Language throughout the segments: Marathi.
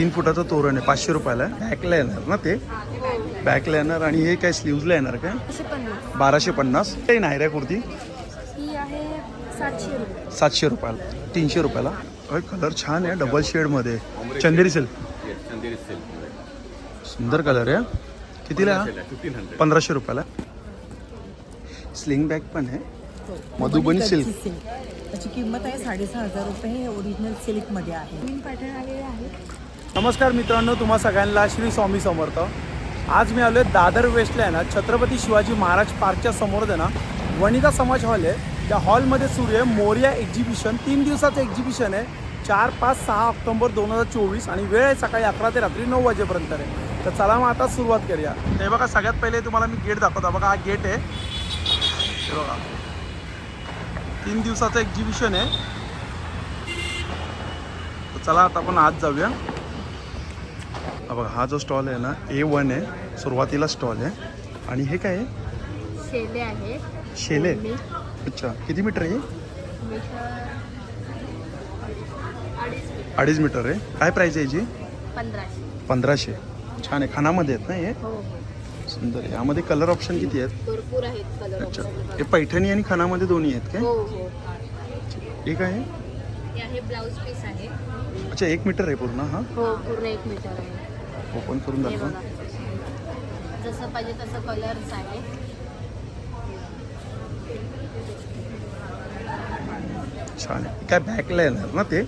तीन फुटाचं तोरण आहे पाचशे रुपयाला बॅकला येणार ना ते? बॅकला येणार आणि हे काय स्लीव्जला येणार काय? पन्नास. बाराशे पन्नास. काही नाही रे कुर्ती. ही आहे सातशे रुपये. सातशे रुपयाला. तीनशे रुपयाला. अरे कलर छान आहे डबल शेडमध्ये चंदेरी सिल्क चंदेरी सिल्क सुंदर कलर आहे कितीला? हा? पंधराशे रुपयाला. स्लिंग बॅग पण आहे. मधुबनी सिल्क सिल्क त्याची किंमत आहे साडेसहा हजार रुपये. हे ओरिजिनल सिल्कमध्ये आहे. नमस्कार मित्रांनो तुम्हा सगळ्यांना श्री स्वामी समर्थ. आज मी आलो आहे दादर वेस्टला आहे ना छत्रपती शिवाजी महाराज पार्कच्या समोर आहे ना वनिता समाज हॉल आहे. त्या हॉलमध्ये सुरू आहे मोर्या एक्झिबिशन तीन दिवसाचं एक्झिबिशन आहे. चार पाच सहा ऑक्टोबर दोन हजार चोवीस आणि वेळ आहे सकाळी अकरा ते रात्री नऊ वाजेपर्यंत आहे. तर चला मग आता सुरुवात करूया. हे बघा सगळ्यात पहिले तुम्हाला मी गेट दाखवतो. बघा हा गेट आहे. हे बघा. तीन दिवसाचं एक्झिबिशन आहे. चला आता आपण आज जाऊया. बघा हा जो स्टॉल आहे ना ए वन आहे सुरुवातीला स्टॉल आहे. आणि हे काय आहे? शेले आहे. शेले? अच्छा किती मीटर आहे? अडीच अडीच मीटर आहे. काय प्राईस आहे याची? पंधराशे. पंधराशे. छान आहे खानामध्ये आहेत ना हे? हो. हो सुंदर आहे. यामध्ये कलर ऑप्शन किती आहेत? भरपूर आहेत कलर अच्छा. हे पैठणी आणि खानामध्ये दोन्ही आहेत हो काय हो हे आहे? हे आहे ब्लाऊज पीस आहे. अच्छा एक मीटर आहे पूर्ण हा? हो पूर्ण एक मीटर आहे. ओपन करून दाखवा. जसं पाहिजे तसं कलर्स आहे. छान. काय बॅकला येणार ना ते?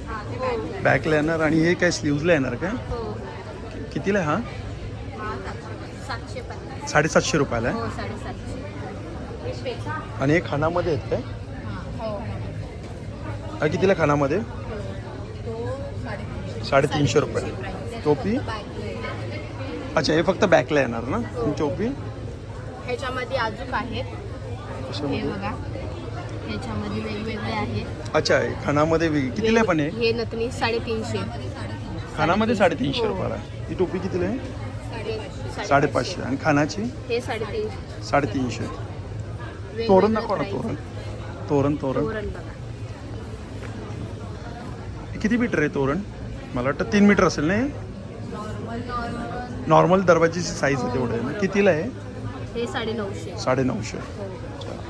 बॅकला येणार. आणि हे काय स्लीव्जला येणार काय हो. कितीला हा? साडेसातशे रुपयाला आहे? हो आणि हे खानामध्ये आहेत काय? हा कितीला खानामध्ये? साडेतीनशे. रुपये. टोपी? अच्छा हे फक्त बॅकला येणार ना? टोपी ह्याच्यामध्ये अजून आहेत हे कशामध्ये? बघा. ह्याच्यामध्ये वेगवेगळे आहेत अच्छा हे खानामध्ये कितीला पण आहे हे नथनी साडेतीनशे. खानामध्ये साडेतीनशे रुपयाला. आहे ही टोपी कितीला आहे? साडे साडेपाचशे. आणि खानाची हे साडेतीनशे. साडेतीनशे. तोरण नको ना. तोरण. तोरण तोरण. हे किती मीटर आहे तोरण? मला वाटतं तीन मीटर असेल ना हे? नॉर्मल दरवाजाची साईज आहे तेवढं आहे ना? कितीला आहे? हे साडे नऊशे साडे नऊशे.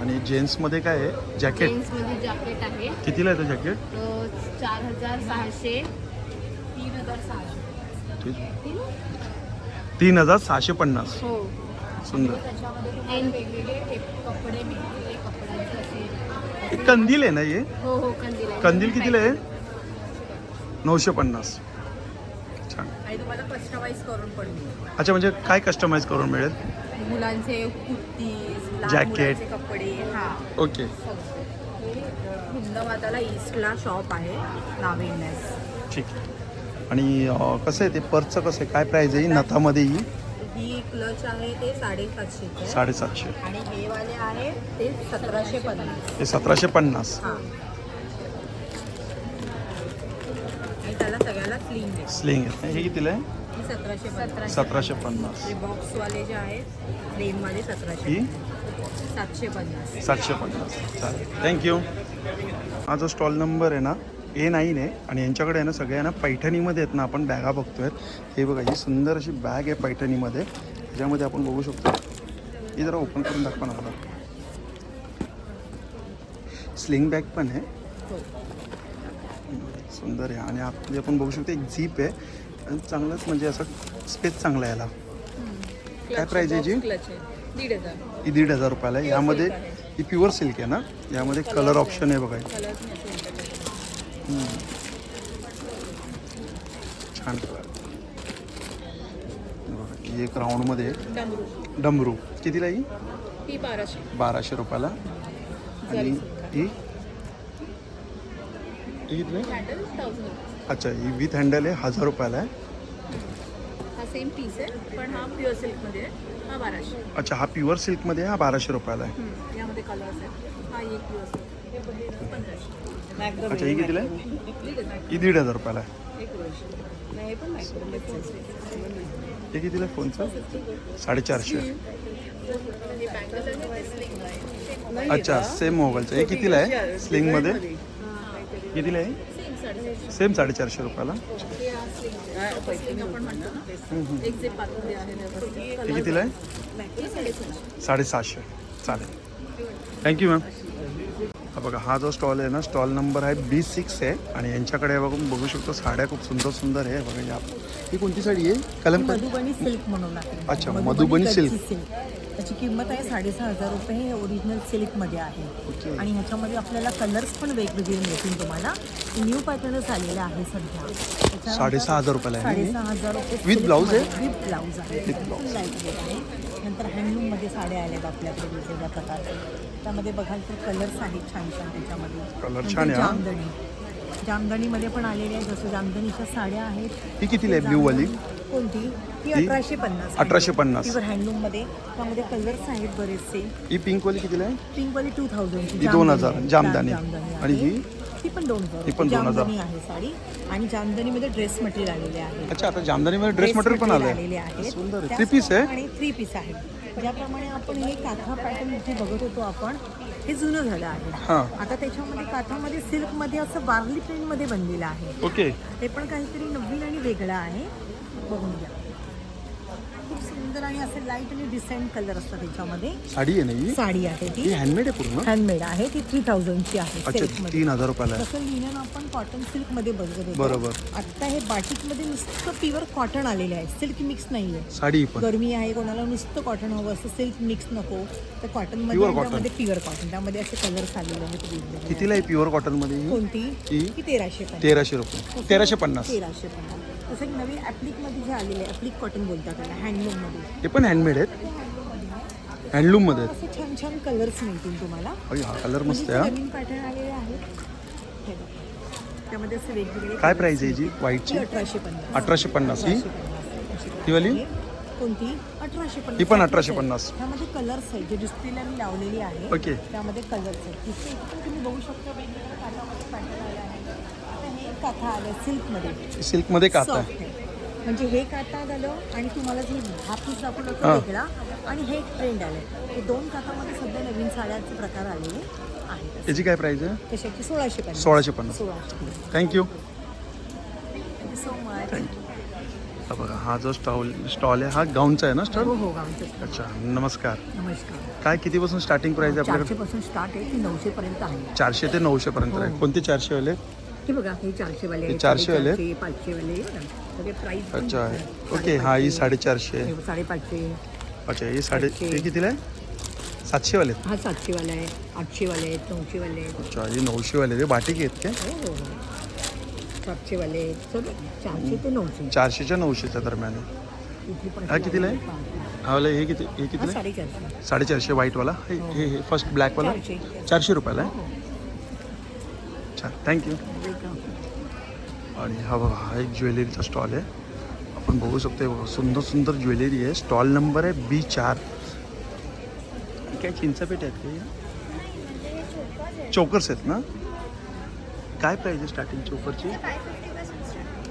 आणि जेंट्समध्ये काय आहे? जॅकेट. मध्ये जॅकेट आहे. कितीला आहे ते जॅकेट? तो चार हजार सहाशे तीन हजार सहाशे. ठीक. तीन? हजार सहाशे पन्नास. हो. सुंदर. त्याच्यामध्ये वेगवेगळे कपडे वेगवेगळे कपड्यांचे असे हे कंदील आहे ना हे? हो हो कंदील आहे. कंदील कितीला आहे? नऊशे पन्नास. छान. आणि तुम्हाला कस्टमाइज करून पण मिळेल. अच्छा म्हणजे काय कस्टमाइज करून मिळेल? मुलांचे कुर्तीज लहान Jacket. मुलांचे कपडे हा. ओके. ईस्टला शॉप आहे ठीक आहे. आणि अं, कसं आहे ते पर्सचं कसं आहे? काय प्राईज आहे? नथामध्ये ही? ही क्लच आहे ते साडेसातशे. साडेसातशे. आणि हे वाले आहे ते सतराशे पन्नास. हे सतराशे पन्नास. हा आणि त्याला सगळ्याला स्लिंग आहे. स्लिंग आहे. हे कितीला आहे? ही सतराशे पन्नास. सतराशे पन्नास. हे बॉक्सवाले जे आहेत सतराशे ही? सातशे पन्नास. सातशे पन्नास. चालेल. थँक्यू हा जो स्टॉल नंबर आहे ना ए नाईन आहे. आणि यांच्याकडे आहे ना सगळ्या आहे ना पैठणीमध्ये आहेत ना आपण बॅगा बघतोय हे बघा ही सुंदर अशी बॅग आहे पैठणीमध्ये. त्याच्यामध्ये आपण बघू शकतो. ही जरा ओपन करून दाखवा ना मला. स्लिंग बॅग पण आहे. सुंदर आहे. आणि आपली आपण बघू शकतो एक झीप आहे. आणि चांगलंच म्हणजे असं स्पेस चांगला आहे याला. काय प्राईज आहे हजार. ही दीड हजार रुपयाला आहे. यामध्ये ही प्युअर सिल्क आहे ना? यामध्ये कलर ऑप्शन आहे. बघा. छान. कलर ही एक राऊंडमध्ये. डमरू. कितीला ही? ही बाराशे. बाराशे रुपयाला. आणि ही ही? हँडल थाउजंड अच्छा ही विथ हँडल आहे हजार रुपयाला आहे. हा सेम पीस आहे पण हा प्युअर सिल्कमध्ये आहे हा बाराशे. अच्छा हा प्युअर सिल्कमध्ये हा बाराशे रुपयाला आहे. हम्म, यामध्ये कलर्स आहेत. हा एक प्युअर सिल्क हे हे पंधराशे अच्छा ही कितीला आहे ही दीड हजार रुपयाला आहे. हे कितीला फोनचं? साडेचारशे. अच्छा सेम मोबाईलचं. हे कितीला आहे? स्लिंगमध्ये कितीला आहे? सेम साडेचारशे रुपयाला. कलर कितीला आहे? साडेसहाशे. चालेल. थँक्यू मॅम हा बघा हा जो स्टॉल आहे ना स्टॉल नंबर आहे बी सिक्स आहे आणि यांच्याकडे बघून बघू शकतो साड्या खूप सुंदर सुंदर आहे. बघा या ही कोणती साडी आहे? कलमकारी मधुबनी सिल्क म्हणून अच्छा, मधुबनी सिल्क. त्याची किंमत आहे साडेसहा हजार रुपये. हे ओरिजिनल सिल्कमध्ये आहे. आणि ह्याच्यामध्ये आपल्याला कलर्स पण वेगवेगळे मिळतील तुम्हाला. न्यू पॅटर्नच आलेले आहे सध्या. साडेसहा हजार रुपयाला ना साडेसहा हजार रुपये With blouse आहे? विथ ब्लाऊज आहे. आहे. नंतर हँडलूममध्ये साड्या आल्यात आपल्याकडे वेगवेगळ्या प्रकारचे त्यामध्ये बघाल तर कलर्स आहेत छान छान त्याच्यामध्ये. नंतर छान. जामदणी. जामदणीमध्ये पण आलेल्या आहेत. जसं जामदणीच्या साड्या आहेत. ही कितीला आहे? ब्ल्यू वाली कोणती? ही ती? अठराशे पन्नास. 1850. प्युअर हँडलूममध्ये त्यामध्ये कलर्स आहेत बरेचसे. ही पिंक वाली कितीला आहे? पिंकवाली टू थाउजंडची ही 2000, जामदानी. आणि ही? ती पण दोन हजार. ही पण 2000. जामदानी आहे साडी. आणि जामदानीमध्ये ड्रेस मटेरियल आलेले आहे. अच्छा आता जामदानीमध्ये ड्रेस मटेरियल पण आलं आलेले आहे. सुंदर थ्री पीस आहे? आणि थ्री पीस आहे ज्याप्रमाणे आपण हे काथा पॅटर्न जे बघत होतो आपण हे जुनं झालं आहे. हां. आता त्याच्यामध्ये काठामध्ये सिल्कमध्ये असं बार्ली प्रिंटमध्ये बनलेलं आहे. ओके. ते पण काहीतरी नवीन आणि वेगळं आहे. बघून घ्या. खूप सुंदर आणि असे लाइट आणि डिसेंट कलर असतात त्याच्यामध्ये. साडी आहे ना ही? साडी आहे ही ती हँडमेड आहे पूर्ण? हँडमेड आहे. ती थ्री थाउजंडची आहे अच्छा तीन हजार रुपयाला आहे. तसं लिनन आपण कॉटन सिल्कमध्ये बघत होतो. बरोबर. आता हे बाटिकमध्ये नुसतं प्युअर कॉटन आलेले आहे. सिल्क मिक्स नाही आहे साडी ही पण. गरमी आहे कोणाला नुसतं कॉटन हवं असं सिल्क मिक्स नको. तर कॉटन Pure मध्ये cotton. त्यामध्ये प्युअर कॉटन त्यामध्ये असे कलर्स आलेले आहेत वेगवेगळे. कितीला आहे प्युअर कॉटनमध्ये ही? कोणती? ही? तेराशे तेराशे रुपये. तेराशे पन्नास. तेराशे पन्नास. तसं एक नवीन ॲप्लिकमध्ये जे आलेले आहे ॲप्लिक कॉटन बोलतात त्याला हँडलूममध्ये हे पण हँडमेड आहेत हँडलूममध्ये आहेत असे छान छान कलर्स मिळतील तुम्हाला अरे हा कलर मस्त म्हणजे आहे नवीन पॅटर्न आलेले आहेत हे बघा. त्यामध्ये असे वेगवेगळे काय प्राइस आहे मिळतील. व्हाईटची अठराशे पन्नास अठराशे पन्नास ही ही वाली? आहे. कोणती अठराशे पन्नास ही पण त्यातलेच 1850. आहे. त्यामध्ये कलर्स आहेत जे डिस्प्लेला मी लावलेली आहे ओके. त्यामध्ये कलर्स आहेत डिस्प्ले पण तुम्ही बघू शकता वेगवेगळ्या काठामध्ये पॅटर्न आले आहे आता हे काथा आलं सिल्कमध्ये. सिल्कमध्ये आहे. म्हणजे हे काता झालं आणि तुम्हाला जे हा पीस दाखवलं तो हां. वेगळा आणि हे ट्रेंड आलं हे दोन कातामध्ये सध्या नवीन साड्यांचे प्रकार आलेले आहेत. याची काय प्राइस आहे? कशाची? सोळाशे पन्नास. सोळाशे पन्नास. सोळाशे थँक्यू थँक्यू सो मच हा बघा हा जो स्टॉल स्टॉल आहे हा गाऊनचा आहे ना हो स्टॉल हो गावचं अच्छा नमस्कार. नमस्कार. काय कितीपासून स्टार्टिंग प्राइस आहे चारशे आपल्याकडे? पासून स्टार्ट आहे ती नऊशे पर्यंत आहे. चारशे ते नऊशे पर्यंत आहे. हो. कोणते चारशे वाले? हे बघा हे चारशे वाले हे 400 वाले? पाचशे वाले हे बघा. सगळे प्राईस अच्छा आहे ओके हा ही साडेचारशे. साडेपाचशे. अच्छा ही साडे सातशे. हे कितीला आहे? सातशे वाले? हा सातशे वाला आहे आठशे वाले आहेत नऊशे वाले आहेत. अच्छा हे नऊशे वाले ते बाटिक आहेत काय? हो हो हो. सातशे वाले आहेत. सगळे चारशे ते नऊशे. चारशेच्या नऊशेच्या दरम्यान आहे. इथे पण हा कितीला आहे? हा वाला हे किती हे हा कितीला आहे? साडेचारशे. साडेचारशे व्हाईटवाला हे हे हे फ़र्स्ट ब्लॅकवाला चारशे. चारशे रुपयाला आहे? अच्छा थँक्यू आणि हा बघा हा एक ज्वेलरीचा स्टॉल आहे. आपण बघू शकतो हे बघा सुंदर सुंदर ज्वेलरी आहे. स्टॉल नंबर आहे बी चार. काय चिंचापेट आहेत का चोकर्स आहेत ना? काय प्राईज आहे स्टार्टिंग चोकरची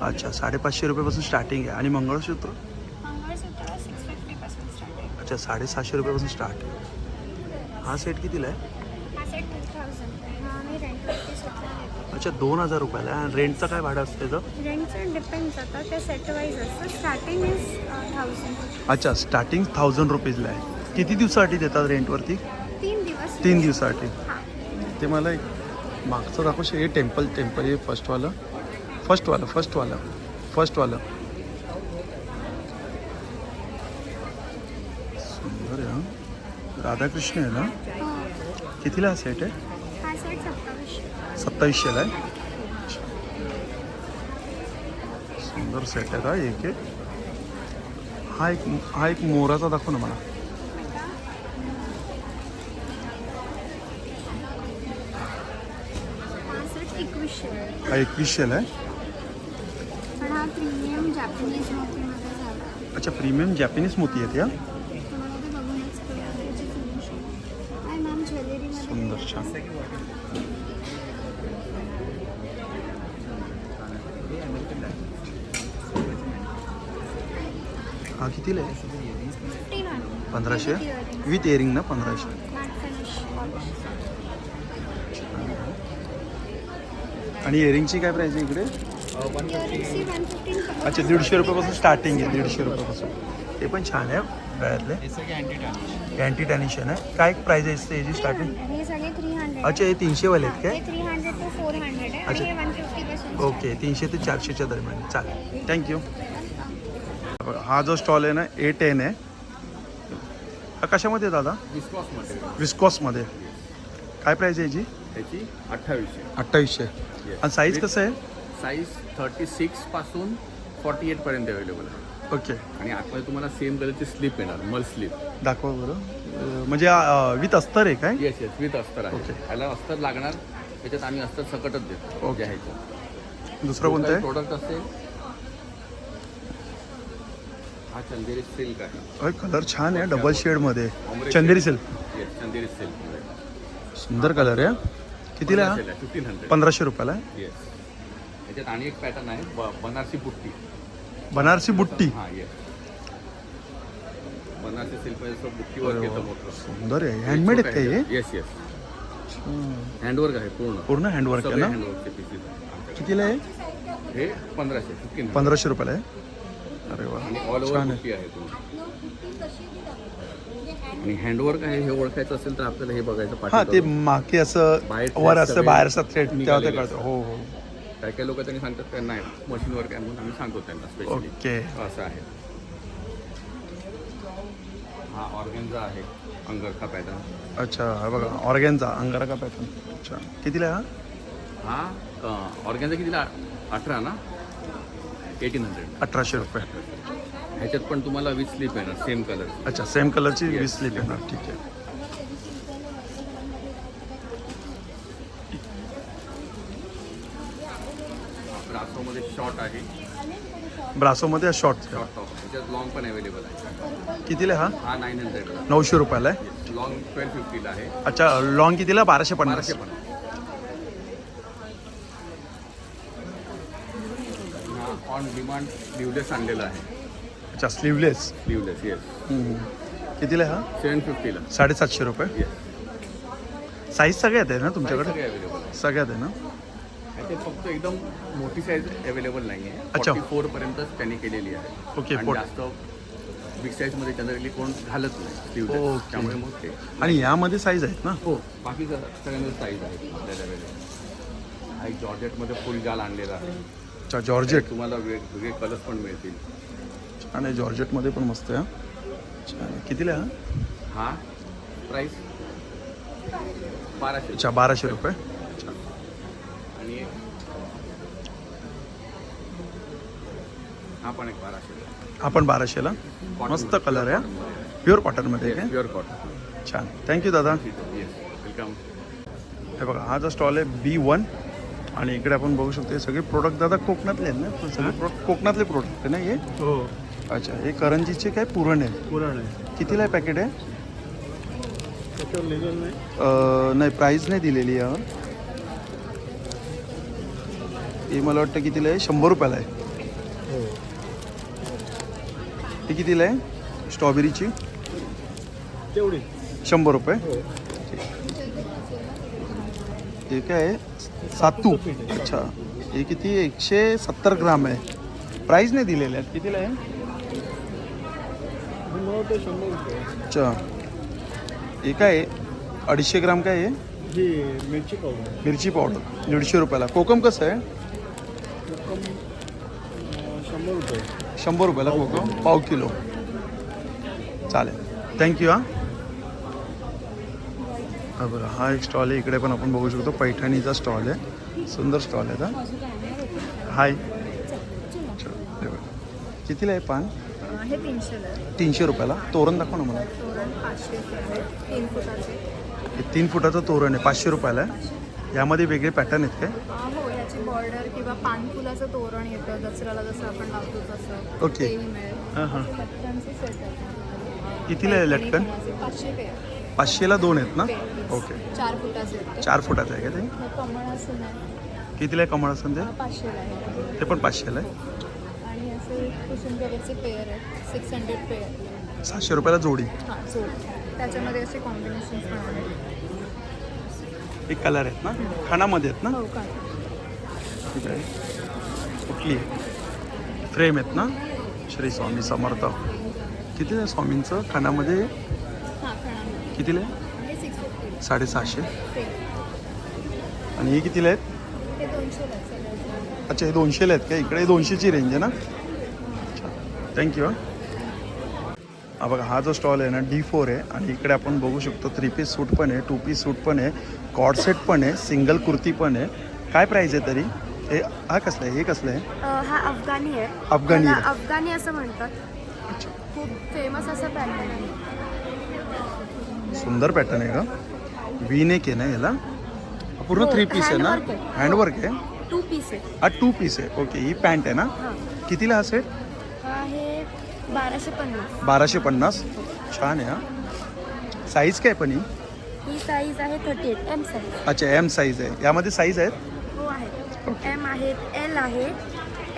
अच्छा साडेपाचशे रुपयापासून स्टार्टिंग आहे. आणि मंगळसूत्र? अच्छा साडेसहाशे रुपयापासून स्टार्ट आहे. हा सेट कितीला आहे? अच्छा दोन हजार रुपयाला आहे. आणि रेंटचं काय भाडं असतं त्याचं रेंटचं डिपेंड्स आता. ते सेट वाईज असतं. स्टार्टिंग इज थाउजंड अच्छा स्टार्टिंग थाउजंड रुपीजला आहे. किती दिवसासाठी देतात रेंटवरती तीन दिवस. तीन दिवसासाठी. हां. ते मला एक मागचं दाखवू हे टेम्पल टेम्पल हे फर्स्टवालं फर्स्टवालं फर्स्टवालं फर्स्टवालं सुंदर आहे हा. राधाकृष्ण आहे ना? कितीला सेट आहे? सत्तावीसशेला आहे. सुंदर सेट आहे का एक एक. हा एक हा एक मोराचा दाखव ना मला. हा एकवीसशेला आहे. अच्छा प्रीमियम जॅपनीज मोती आहेत या तुम्हाला ते बघूनच कळेल त्याची फिनिशिंग आहे मॅम ज्वेलरीमध्ये सुंदर छान हा कितीला आहे? फिफ्टीन हंड्रेड पंधराशे? विथ इयरिंग ना पंधराशे. आणि इयरिंगची काय प्राईस आहे इकडे? अच्छा दीडशे रुपयापासून स्टार्टिंग आहे दीडशे रुपयापासून. ते पण छान आहे गळ्यातले. अँटी टॅनिशन आहे काय प्राइस आहे इससे याची स्टार्टिंग हे अच्छा हे तीनशेवाले आहेत काय? अच्छा. हे ओके तीनशे ते चारशेच्या दरम्यान. चालेल. थँक्यू हा जो स्टॉल आहे ना ए टेन आहे. हा कशामध्ये आहे दादा? विस्कॉस मटेरियल विस्कॉसमध्ये काय प्राईस आहे याची? त्याची अठ्ठावीसशे. अठ्ठावीसशे. आणि साईज कसं आहे? साईज थर्टी सिक्सपासून फॉर्टी एट पर्यंत अवेलेबल आहे. ओके आणि आतमध्ये तुम्हाला सेम कलरची स्लीप येणार मल स्लीप दाखवा बरं. अं, म्हणजे विथ अस्तर आहे काय? येस येस विथ अस्तर आहे. Okay. त्याला अस्तर लागणार त्याच्यात आम्ही अस्तर सकटच देतो. Okay. जे आहे. दुसरं कोणतं आहे? प्रोडक्ट असेल हा चंदेरी सिल्क आहे. अरे कलर छान आहे double शेडमध्ये Chanderi. Silk. Yes Chanderi silk सुंदर कलर आहे कितीला? आहे हा? फिफ्टीन हंड्रेड पंधराशे रुपयाला आहे? येस त्याच्यात आणि एक पॅटर्न आहे ब- बनारसी बुट्टी. बनारसी बुट्टी. हां येस बनारसी सिल्कमध्ये बुट्टी वर्क येतं मोठं. सुंदर आहे. हँडमेड आहेत काय हे? येस येस हँडवर्क आहे पूर्ण. पूर्ण हँडवर्क आहे सगळे ना? कितीला आहे? हे पंधराशे फिफ्टीन पंधराशे रुपयाला आहे. अरे वा. आणि ऑल ओव्हर छान आहे. पूर्ण आणि हँडवर्क आहे हे ओळखायचं असेल तर आपल्याला हे बघायचं हा ते मागे असं बाहेर वर असं थ्रेड तेव्हा ते निघालेले कळतं हो हो. काही काही लोक त्यांनी सांगतात त्यांना मशीन वर्क आहे म्हणून आम्ही सांगतो त्यांना स्पेशली ओके. असं आहे. हा ऑर्गेन्झा आहे अंगरखा पॅटर्न अच्छा हा बघा ऑर्गॅनचा अंगारा का पॅटर्न अच्छा. कितीला आहे हा? हा ऑर्गेन्झा कितीला? अठरा ना? एटीन हंड्रेड अठराशे रुपये. ह्याच्यात पण तुम्हाला वीस स्लीप येणार सेम कलर अच्छा सेम कलरची वीस स्लीप येणार ठीक आहे. ब्रासोमध्ये शॉर्ट आहे. ब्रासोमध्ये शॉर्ट शॉर्ट टॉप ह्याच्यात लॉंग पण अवेलेबल आहे. कितीला हा? हा नाईन हंड्रेडला नऊशे रुपयाला आहे. लॉंग ट्वेल्व फिफ्टीला आहे. अच्छा लॉंग कितीला? बाराशे पन्नास. बाराशे पण हा ऑन डिमांड स्लीवलेस आणलेला आहे. अच्छा स्लीवलेस स्लीवलेस येस कितीला आहे हा? सेवन फिफ्टीला. साडेसातशे रुपये? येस साईज सगळ्यात आहे ना तुमच्याकडे? अवेलेबल आहे. सगळ्यात आहे ना? ह्याच्यात फक्त एकदम मोठी साईज अवेलेबल नाही आहे अच्छा. फोर्टी फोर पर्यंतच त्यांनी केलेली आहे. ओके, आणि जास्त बिग साईजमध्ये जनरली कोण घालत नाही. स्लीवलेस. त्यामुळे मग ते. आणि यामध्ये साईज आहेत ना? हो बाकी सगळ्यांमध्ये साईज आहे आपल्याला हा एक जॉर्जेटमध्ये फुल जाल आणलेला आहे. अच्छा जॉर्जेट. तुम्हाला वेगवेगळे कलर्स पण मिळतील. छान आहे जॉर्जेटमध्ये पण मस्त आहे. छान आहे. कितीला हा? हा? प्राईस बाराशे. अच्छा बाराशे रुपये. आणि एक. हा पण एक बाराशे. हा पण बाराशेला. मस्त कलर आहे प्युअर कॉटनमध्ये प्युअर कॉटन छान. थँक्यू दादा. येस वेलकम हे बघा हा जो स्टॉल आहे बी वन आणि इकडे आपण बघू शकतो हे सगळे प्रोडक्ट दादा कोकणातले आहेत ना? सगळे प्रोडक्ट कोकणातले प्रोडक्ट आहे ना हे? हो. अच्छा हे करंजीचे काय पुरण आहे पुराण आहे. कितीला आहे पॅकेट आहे नाही. अं, नाही दिलेली यावर हे मला वाटतं कितीला आहे? शंभर रुपयाला आहे. हो. ही कितीला आहे? स्ट्रॉबेरीची? तेवढी. शंभर रुपये? हो. हे काय आहे? सातू? अच्छा. हे किती? एकशे सत्तर ग्राम आहे. प्राईस नाही दिलेले आहेत. कितीला आहे? अच्छा. हे काय आहे? अडीचशे ग्राम काय आहे? मिरची पावडर. मिरची पावडर. दीडशे रुपयाला. कोकम कसं आहे? रक्कम अं, शंभर रुपये. शंभर रुपयाला कोकम. पाव किलो. चालेल. थँक्यू हाँ. हा बरं हा एक स्टॉल आहे. इकडे पण आपण बघू शकतो. पैठणीचा स्टॉल आहे. सुंदर स्टॉल आहे हा. हाय. कितीला आहे पान? हे तीनशे रुपयाला. तोरण दाखवा ना मला. तीन फुटाचे. तोरण आहे. पाचशे रुपयाला आहे. यामध्ये वेगळे पॅटर्न आहेत काय? याची बॉर्डर किंवा पानफुलाचं तोरण येतं. दसऱ्याला जसं आपण लावतो तसं. ओके. हां हां. कितीला आहे लटकन? पाचशे पाचशेला दोन आहेत ना? ओके चार फुटाचे. चार फुटाचं आहे का ते? कितीला आहे कमळ असं ते? ते पण पाचशेला आहे. आणि असे कुसुम कलरचे पेअर आहेत. सिक्स हंड्रेड पेअर सहाशे रुपयाला जोडी. हां जोड. त्याच्यामध्ये असे कॉम्बिनेशन पण आहेत. हे कलर आहेत ना? खानामध्ये आहेत ना? हो का ठीक आहे. कुठली? फ्रेम आहेत ना? श्री स्वामी समर्थ. किती आहे स्वामींचं? खाण्यामध्ये खणा कितीला आहे? साडेसहाशे. आणि हे कितीला आहेत? हे अच्छा हे दोनशेला आहेत का? इकडे दोनशेची रेंज आहे ना? अच्छा. थँक्यू हा. बघा हा जो स्टॉल आहे ना डी फोर आहे. आणि इकडे आपण बघू शकतो थ्री पीस सूट पण आहे टू पीस सूट पण आहे कॉड सेट पण आहे सिंगल कुर्ती पण आहे. काय प्राईस आहे तरी? हे हा कसलं आहे? हे कसलं आहे? हा अफगाणी आहे. अफगाणी. अफगाणी असं म्हणतात. खूप फेमस असं पॅटर्न आहे. सुंदर पॅटर्न आहे का? वी नेक आहे ना याला पूर्ण थ्री पीस आहे ना. हँडवर्क आहे. टू पीस आहे. हा टू पीस आहे. ओके ही पॅन्ट आहे ना? कितीला हा सेट हा बाराशे पन्नास. बाराशे पन्नास. छान आहे हा. साईज काय पण ही? साईज आहे थर्टी एट एम साईज अच्छा एम साईज आहे. यामध्ये साईज आहेत? हो आहे एम आहेत एल आहे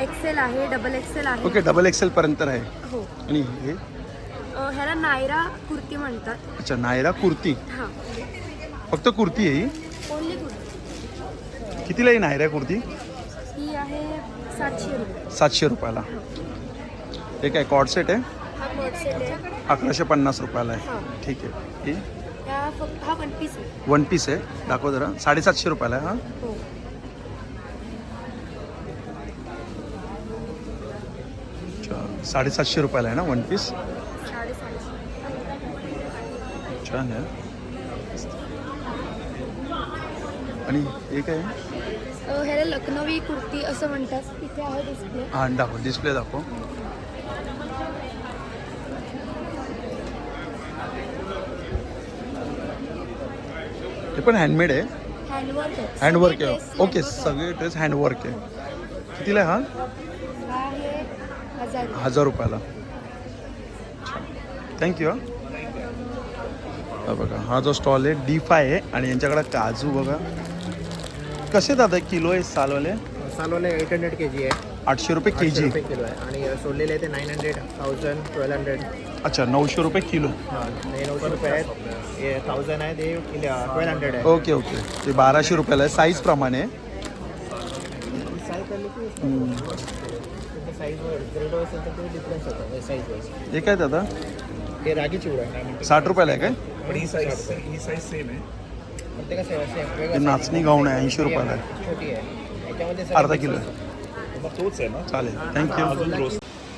एक्सेल आहे डबल एक्सेल आहे. ओके डबल एक्सेल पर्यंत आहे. हो. आणि हे? ह्याला नायरा कुर्ती म्हणतात. अच्छा नायरा कुर्ती. हां. फक्त कुर्ती आहे ही? ओनली कुर्ती. कितीला आहे नायरा कुर्ती? ही आहे सातशे रुपये. सातशे रुपयाला. हे. काय कॉड सेट आहे? हा कॉट सेट आहे. अकराशे पन्नास रुपयाला आहे. हां. ठीक आहे. ही? फक्त हा वन पीस आहे. वन पीस आहे. दाखव जरा. साडेसातशे रुपयाला आहे हा? हो. अच्छा साडेसातशे रुपयाला आहे ना वन पीस छान आहे. आणि हे काय? ह्याला लखनवी कुर्ती असं म्हणतात. इथे आहे डिस्प्ले हा दाखव डिस्प्ले दाखव. हे पण हँडमेड आहे? हँडवर्क आहे. हँडवर्क ओके सगळे ड्रेस हँडवर्क आहे. कितीला आहे हा. हजार. रुपयाला. थँक्यू हा. बघा हा जो स्टॉल आहे डी फाय आहे आणि यांच्याकडे काजू बघा. कसे दादा किलो आहे सालवाले? सालवाला एट हंड्रेड के जी आहे. आठशे रुपये के जी रुपये किलो आहे. आणि सोडलेले ते nine hundred thousand twelve hundred अच्छा नऊशे रुपये किलो. नऊशे रुपये आहेत. हे थाउजंड आहे ते ट्वेल्व हंड्रेड आहे. Okay okay. ते बाराशे रुपयाला आहे साईज प्रमाणे. हे काय दादा? हे रागी चिवडा आहे. साठ रुपयाला आहे काय? पण ही साईज ही साईज सेम आहे. प्रत्येका सेम हे नाचणी गाऊन आहे ऐंशी रुपयाला आहे. छोटी आहे. याच्यामध्ये अर्धा किलो आहे. तोच आहे ना? चालेल. थँक्यू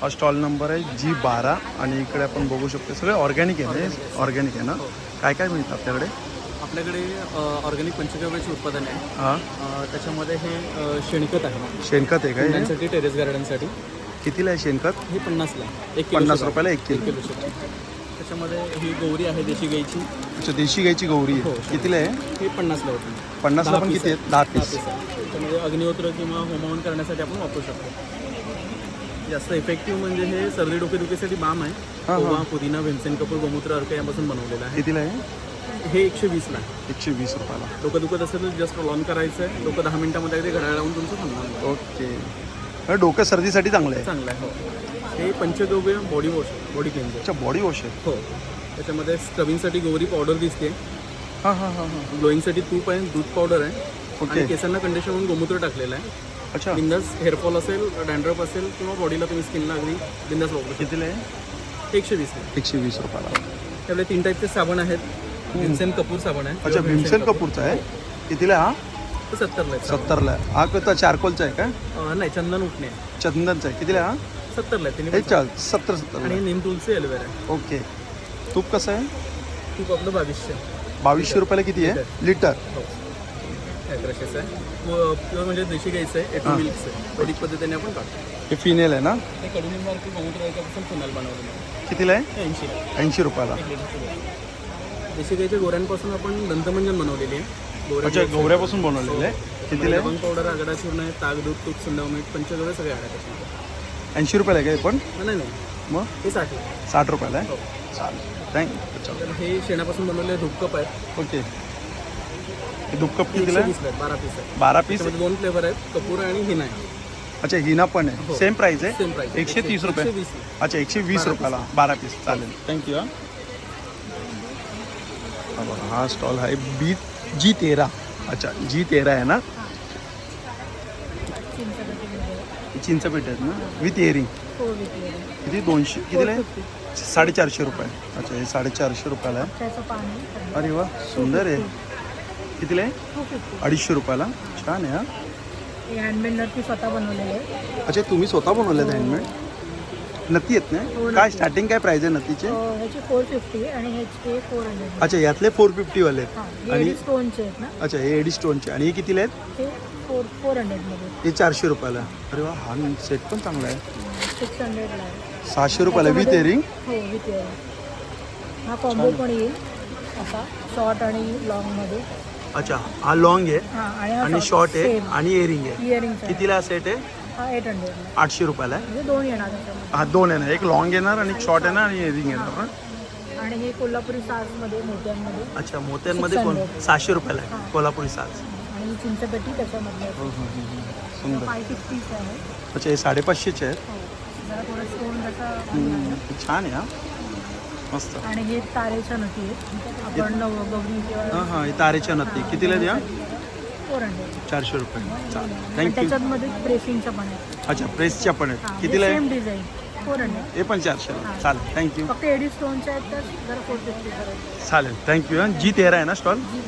हा स्टॉल नंबर आहे जी बारा आणि इकडे आपण बघू शकतो. सगळे ऑर्गॅनिक आहे ना? ऑर्गॅनिक आहे ना? काय काय मिळतं आपल्याकडे? आपल्याकडे ऑर्गॅनिक पंचगव्याचे उत्पादन आहे. हां. अ, त्याच्यामध्ये हे अ, शेणखत आहे. शेणखत आहे काय हे? टेरेस गार्डनसाठी कितीला आहे शेणखत? हे पन्नासला. आहे. एक पन्नास रुपयाला. एक किलो. आहे. त्याच्यामध्ये ही गौरी आहे देशी गाईची. अच्छा देशी गाईची गौरी हो. आहे कितीला आहे? हे पन्नासला होती. पन्नासला दहा पण piece किती आहे. आहेत? दहा दहा पीस. piece आहे. त्याच्यामध्ये अग्निहोत्र किंवा होमहवन करण्यासाठी आपण वापरू शकतो. जास्त इफेक्टिव्ह म्हणजे हे सर्दी डोकेदुखीसाठी बाम आहे. हां, हां. पुदिना भीमसेन कपूर गोमूत्र अर्क यापासून बनवलेलं आहे. कितीला आहे? हे एकशे वीसला आहे. एकशे वीस रुपयाला. डोकं दुखत असेल तर जस्ट लॉन करायचं आहे. डोकं दहा मिनिटामध्ये अगदी घड्याळ लावून तुमचं थांबणार ओके. हे डोकं सर्दीसाठी चांगलं आहे. चांगलं आहे हो. हे Panchagavya body wash body cleanser अच्छा बॉडी वॉश आहे. हो. त्याच्यामध्ये स्क्रबिंगसाठी गौरी पावडर दिसते. हां हां हां हां. ग्लोईंगसाठी तूप आहे दूध पावडर आहे. ओके. आणि केसांना कंडिशन म्हणून गोमूत्र टाकलेलं आहे. अच्छा. बिंदास हेअरफॉल असेल डॅन्ड्रफ असेल किंवा बॉडीला तुम्ही स्किनला अगदी बिंदास वापरू कितीला आहे? शकता एकशे वीस एकशे वीस रुपयाला. त्यामुळे तीन टाईपचे साबण आहेत. भीमसेन कपूर साबण आहे. अच्छा भीमसेन कपूरचा आहे. कितीला आहे हा? सत्तरला आहे. सत्तरला आहे. हा कोणता चारकोलचा आहे अं, नाही चंदन उठणे चंदनचा आहे. कितीला आहे हा? सत्तरला आहे हे चाल सत्तर सत्तर आणि नीम तुलसी एलोवेरा आहे. ओके. तूप कसं आहे? तूप आपलं बावीसशे. बावीसशे रुपयाला किती आहे? लिटर. हो. ॲग्रेसेस आहे. प्युअर म्हणजे देशी गाईचं आहे एटू हां. मिल्कचं आहे. वैदिक पद्धतीने आपण काढतो. हे फिनेल आहे ना? हे कडुनिंबारकी गोमूत्र याच्यापासून फिनाल बनवलेलं आहे. कितीला आहे? ऐंशी ऐंशी रुपयाला. देशी गाईच्या गोऱ्यांपासून आपण दंतमंजन बनवलेली आहे. अच्छा गौऱ्यापासून. बनवलेलं आहे. कितीला आहे? लवंग पावडर आगडा चूर्ण आहे ताक दूध तूप सुंदर मीठ पंचगव्य सगळे त्याच्यामध्ये ऐंशी रुपयाला आहे का हे पण? नाही नाही. मग? हे साठी आहे. साठ रुपयाला आहे? हो. चालेल. थँक्यू तर हे शेणापासून बनवलेले धूपकप आहेत. ओके. हे दुपकप एकशे कितीला आहे आहेत. बारा पीस आहेत. बारा पीस त्याच्यामध्ये दोन फ्लेवर आहेत. कपूर आणि हिना आहे. अच्छा हिना पण आहे. हो. सेम प्राइस आहे? सेम प्राईस एकशे तीस रुपये. एकशे वीस अच्छा एकशे वीस रुपयाला. बारा पीस. चालेल. थँक्यू बघा, हा स्टॉल आहे बी जी तेरा. अच्छा जी तेरा आहे ना? हे चिंचपेठ आहेत ना? विथ इयरिंग हो विकले किती? दोनशे? कितीला आहे? साडेचारशे रुपये. अच्छा हे साडेचारशे रुपयाला आहे. त्याचं पाणी. अरे वा सुंदर आहे. कितीला आहे? टू फिफ्टी अडीचशे रुपयाला. छान आहे हा. हे हँडमेड नक्की स्वतः बनवलेले आहे अच्छा तुम्ही स्वतः बनवलेत हँडमेड नत्ती आहेत हो, ना काय नक्की. स्टार्टिंग काय प्राइस आहे नत्तीचे अं, ह्याची फोर फिफ्टी आणि ह्याचे फोर हंड्रेड अच्छा यातले फोर फिफ्टीवाले आहेत. हां आणि हे स्टोनचे आहेत ना? अच्छा हे एडी स्टोनचे आणि हे कितीला आहेत? ते फोर फोर हंड्रेडमध्ये हे चारशे रुपयाला. अरे वा हा सेट पण चांगला आहे. सिक्स हंड्रेडला आहे. सहाशे रुपयाला विथ त्याच्यामध्ये- इयरिंग हो विथ इयरिंग हा कॉम्बो पण येईल. असा शॉर्ट आणि लॉंगमध्ये अच्छा हा लॉंग आहे हां आणि शॉर्ट आहे आणि इयरिंग आहे. इयरिंगचा कितीला सेट आहे? हा एट हंड्रेडला आठशे रुपयाला आहे. म्हणजे दोन येणार त्याच्यामध्ये. हा दोन येणार. एक लॉंग येणार आणि शॉर्ट येणार आणि इयरिंग येणार ना आणि हे कोल्हापुरी साजमध्ये मोत्यांमध्ये. अच्छा मोत्यांमध्ये कोण? 600. सहाशे रुपयाला आहे. कोल्हापुरी साज ही चिंचपेटी त्याच्यामधले हो, सुंदर. फाय फिफ्टीचं आहे? अच्छा हे साडेपाचशेचे आहेत? हो. जरा थोडं स्टोन त्याचा हम्म, छान आहे हा. मस्त. आणि हे तारेच्या नटी आहेत. आपण गौरी हां हां हे तारेच्या नत्ती कितीला द्या? Four hundred. चारशे रुपये. चालेल. आणि थँक्यू त्याच्यामध्ये प्रेसिंगच्या पण आहेत. अच्छा प्रेसच्या पण आहेत. कितीला सेम डिझाईन फोर हंड्रेड हे पण चारशेला चालेल. थँक्यू फक्त एडी स्टोनच्या आहेत तर जरा फोर फिफ्टी करायचं चालेल. थँक्यू जी तेरा आहे ना स्टॉल जी